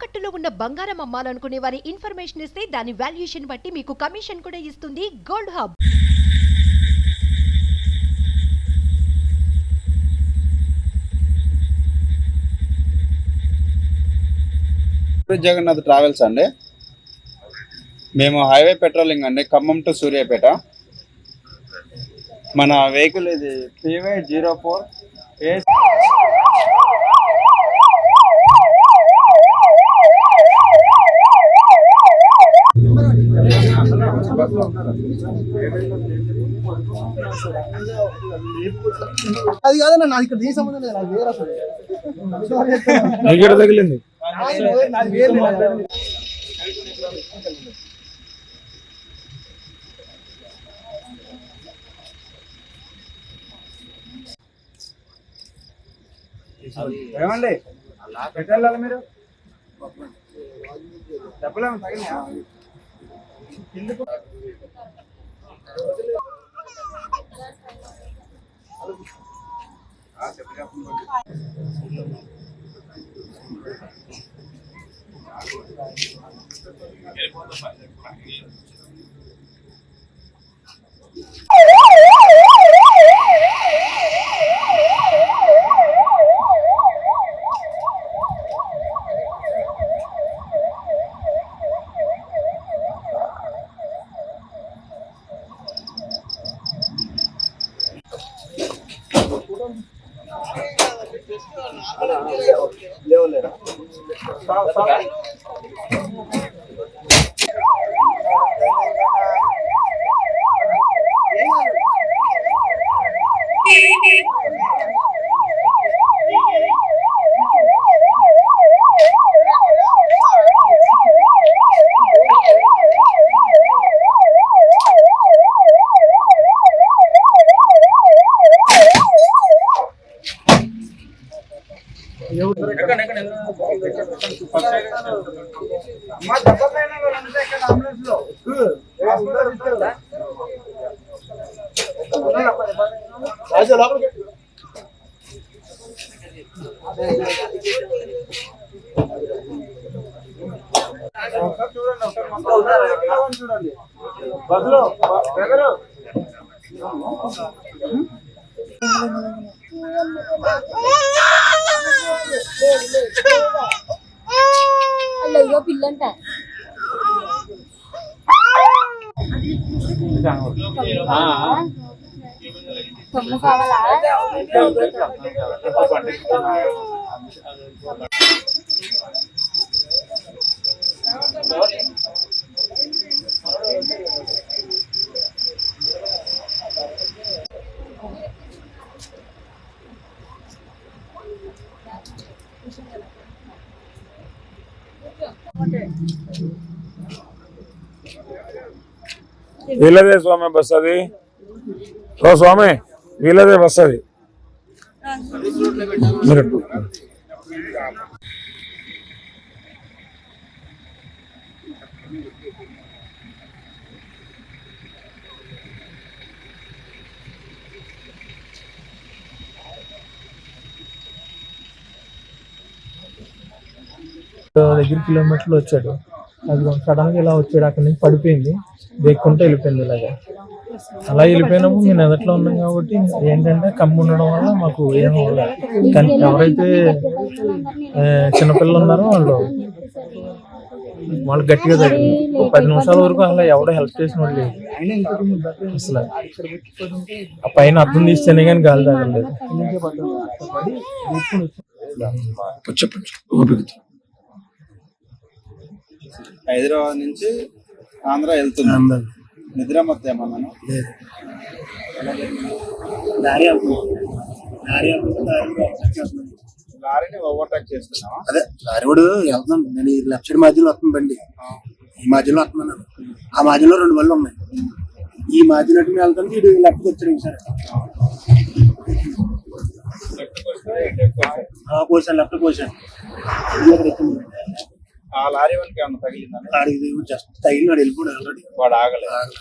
తాకట్టులో ఉన్న బంగారం అమ్మాలనుకునే వారి ఇన్ఫర్మేషన్ ఇస్తే దాని వాల్యుయేషన్ బట్టి మీకు కమిషన్ కూడా ఇస్తుంది గోల్డ్ హబ్. జగన్నాథ్ ట్రావెల్స్ అండి. మేము హైవే పెట్రోలింగ్ అండి ఖమ్మం టు సూర్యాపేట. మన వెహికల్ ఇది పీవై జీరో ఫోర్ ఏ అది కాదన్న నాది ఇక్కడ దీని సంబంధం లేదు నాకు వేరే అసలు. ఎక్కడ తగిలింది? నాది వేరే- నాది మా లేదు. లోపలికి చూడండి ఒకసారి చూడండి అయ్యో పిల్లంట తొమ్మిది కావాలా వీళ్ళదే స్వామి బస్ అది ఓ స్వామి వీళ్ళదే బస్ అది మీరు దగ్గర కిలోమీటర్లు వచ్చాడు. అది సడన్గా ఇలా వచ్చాడు. అక్కడి నుంచి పడిపోయింది. దేక్కుంటే వెళ్ళిపోయింది ఇలాగా. అలా వెళ్ళిపోయినప్పుడు మేము ఎదట్లో ఉన్నాం కాబట్టి ఏంటంటే కమ్ము ఉండడం వల్ల మాకు ఏం అవ్వలేదు. కానీ ఎవరైతే చిన్నపిల్లలు ఉన్నారో వాళ్ళు వాళ్ళు గట్టిగా తగ్గింది. ఒక పది నిమిషాల వరకు అలా ఎవడో హెల్ప్ చేసిన వాళ్ళు అసలు ఆ పైన అర్థం తీస్తేనే కానీ గాలి తాగలేదు చెప్పండి. ఓపికతో హైదరాబాద్ నుంచి ఆంధ్ర వెళ్తుంది నిద్ర మొత్తం ఏమన్నాను లారీని ఓవర్టేక్ చేస్తున్నావా? అదే లారీ కూడా వెళ్తున్నాను నేను ఈ లెఫ్ట్ సైడ్ మధ్యలో వస్తుంది బండి. ఈ మధ్యలో వస్తున్నాను. నేను. ఆ మధ్యలో రెండు బళ్ళు ఉన్నాయి. ఈ మధ్యలో వెళ్తాను ఇటు లెఫ్ట్ వచ్చాడు సరే కోసాను లెఫ్ట్ కోసాను. ఆ లారీ వాళ్ళకి ఏమన్నా తగిలిందా ఆడికి జస్ట్ తగిలినాడు వెళ్ళిపోయాడు ఆల్రెడీ వాడు ఆగలేదు